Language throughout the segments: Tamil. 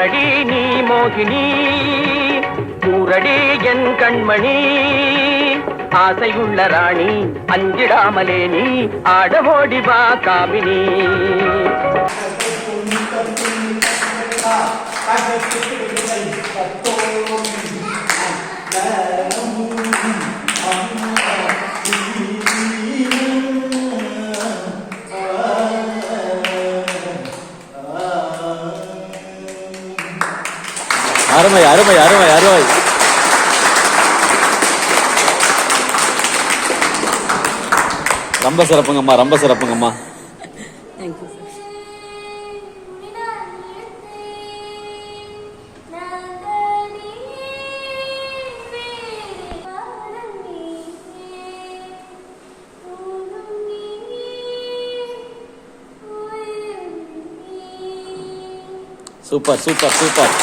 யாரடி நீ மோகினி கூரடி என் கண்மணி ஆசையுள்ள ராணி அஞ்சிடாமலே நீ ஆடவோடி வா காமினி Yeah. அருமை அருமை அருமை அருமை. ரொம்ப சிறப்புங்கம்மா ரொம்ப சிறப்புங்கம்மா. Super super super.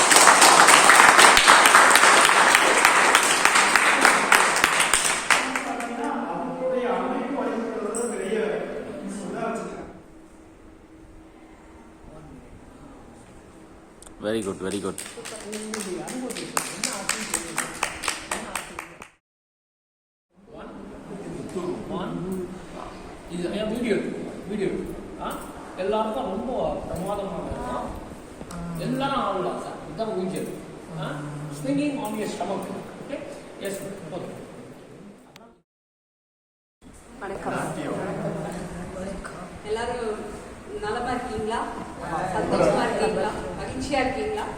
Very good very good video video எல்லாருக்கும் ரொம்ப பிரமாதமாக இருக்கும் எல்லாரும் ஆடலாம் சார் இதுதான் ஊஞ்சல் swinging on your stomach okay yes okay share কিনলাম।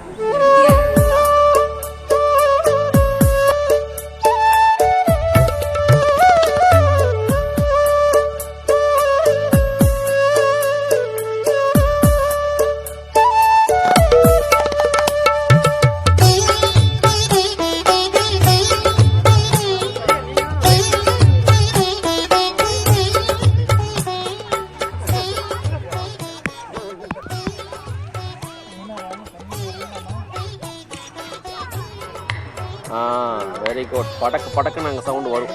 ஆ வெரி குட் படக்கு படக்கு நாங்கள் சவுண்டு வரும்.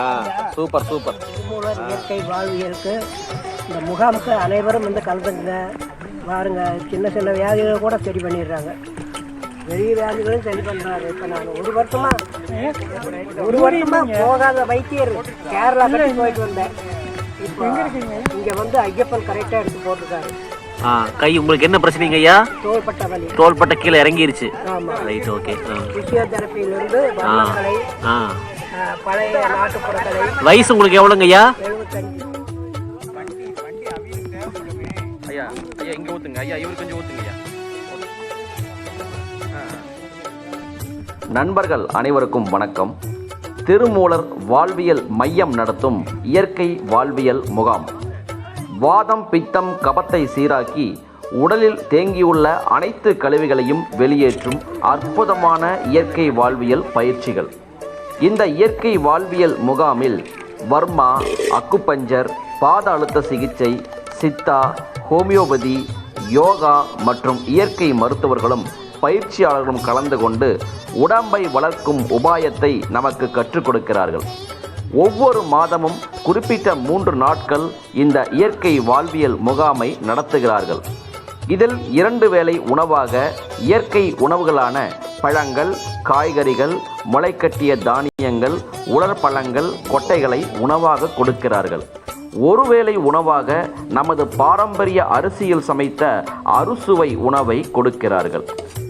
ஆ சூப்பர் சூப்பர் திருமூலர் இயற்கை வாழ்வியலுக்கு இந்த முகாமுக்கு அனைவரும் வந்து கலந்துங்க பாருங்க சின்ன சின்ன வியாதிகளை கூட சரி பண்ணிடுறாங்க. பெரிய வியாதிகளும் சரி பண்ணுறாரு இப்போ நான் ஒரு வருஷமா ஒரு வருஷமா போகாத வைத்தியர் கேரளா போயிட்டு வந்தேன். இப்போ இங்கே வந்து ஐயப்பன் கரெக்டாக எடுத்து போட்டிருக்காரு. கை உங்களுக்கு என்ன பிரச்சனைங்க ஐயா? தோள்பட்ட கீழே இறங்கிருச்சு. ஆமா. ரைட் ஓகே பிசியோதெரப்பியிலிருந்து ஆ. வர்ணக்கலை ஆ. ஆ, பழைய நாட்டுப்புற கலை வயசு உங்களுக்கு எவ்வளோங்க ஐயா? எழுபத்தஞ்சு ஐயா ஐயா இங்க ஊத்துங்க. ஐயா இவரு கொஞ்சம் ஊத்துங்க ஐயா. நண்பர்கள் அனைவருக்கும் வணக்கம். திருமூலர் வாழ்வியல் மையம் நடத்தும் இயற்கை வாழ்வியல் முகாம். வாதம் பித்தம் கபத்தை சீராக்கி உடலில் தேங்கியுள்ள அனைத்து கழிவுகளையும் வெளியேற்றும் அற்புதமான இயற்கை வாழ்வியல் பயிற்சிகள். இந்த இயற்கை வாழ்வியல் முகாமில் வர்மா அக்குப்பஞ்சர் பாத அழுத்த சிகிச்சை சித்தா ஹோமியோபதி யோகா மற்றும் இயற்கை மருத்துவர்களும் பயிற்சியாளர்களும் கலந்து கொண்டு உடம்பை வளர்க்கும் உபாயத்தை நமக்கு கற்றுக் கொடுக்கிறார்கள். ஒவ்வொரு மாதமும் குறிப்பிட்ட மூன்று நாட்கள் இந்த இயற்கை வாழ்வியல் முகாமை நடத்துகிறார்கள். இதில் இரண்டு வேளை உணவாக இயற்கை உணவுகளான பழங்கள் காய்கறிகள் முளைக்கட்டிய தானியங்கள் உலர்பழங்கள் கொட்டைகளை உணவாக கொடுக்கிறார்கள். ஒருவேளை உணவாக நமது பாரம்பரிய அரிசியில் சமைத்த அறுசுவை உணவை கொடுக்கிறார்கள்.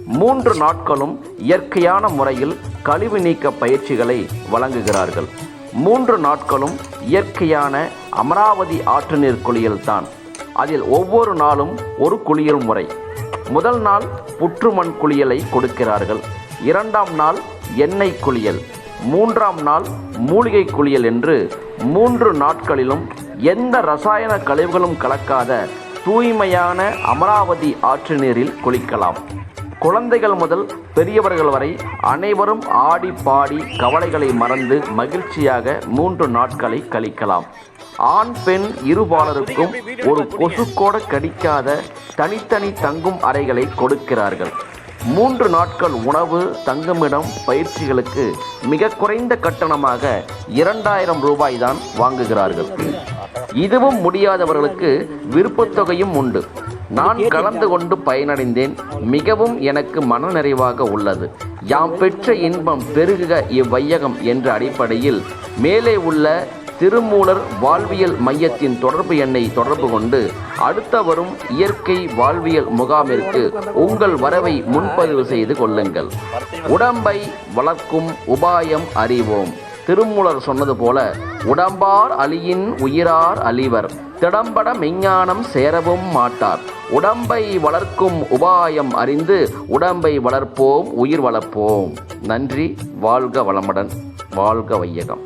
மூன்று நாட்களும் இயற்கையான முறையில் கழிவு நீக்க பயிற்சிகளை வழங்குகிறார்கள். மூன்று நாட்களும் இயற்கையான அமராவதி ஆற்று நீர் குளியல்தான். அதில் ஒவ்வொரு நாளும் ஒரு குளியல் முறை. முதல் நாள் புற்றுமண் குளியலை கொடுக்கிறார்கள். இரண்டாம் நாள் எண்ணெய் குளியல். மூன்றாம் நாள் மூலிகை குளியல் என்று மூன்று நாட்களிலும் எந்த ரசாயன கழிவுகளும் கலக்காத தூய்மையான அமராவதி ஆற்று நீரில் குளிக்கலாம். குழந்தைகள் முதல் பெரியவர்கள் வரை அனைவரும் ஆடி பாடி கவலைகளை மறந்து மகிழ்ச்சியாக மூன்று நாட்களை கழிக்கலாம். ஆண் பெண் இருபாலருக்கும் ஒரு கொசுக்கோட கடிக்காத தனித்தனி தங்கும் அறைகளை கொடுக்கிறார்கள். மூன்று நாட்கள் உணவு தங்குமிடம் பயிற்சிகளுக்கு மிக குறைந்த கட்டணமாக இரண்டாயிரம் ரூபாய் தான் வாங்குகிறார்கள். இதுவும் முடியாதவர்களுக்கு விருப்பத்தொகையும் உண்டு. நான் கலந்து கொண்டு பயனடைந்தேன். மிகவும் எனக்கு மனநிறைவாக உள்ளது. யாம் பெற்ற இன்பம் பெருகுக இவ்வையகம் என்ற அடிப்படையில் மேலே உள்ள திருமூலர் வாழ்வியல் மையத்தின் தொடர்பு எண்ணை தொடர்பு கொண்டு அடுத்த வரும் இயற்கை வாழ்வியல் முகாமிற்கு உங்கள் வரவை முன்பதிவு செய்து கொள்ளுங்கள். உடம்பை வளர்க்கும் உபாயம் அறிவோம். திருமூலர் சொன்னது போல உடம்பார் அழியின் உயிரார் அழிவர். திடம்பட மெஞ்ஞானம் சேரவும் மாட்டார். உடம்பை வளர்க்கும் உபாயம் அறிந்து உடம்பை வளர்ப்போம் உயிர் வளர்ப்போம். நன்றி வாழ்க வளமுடன் வாழ்க வையகம்.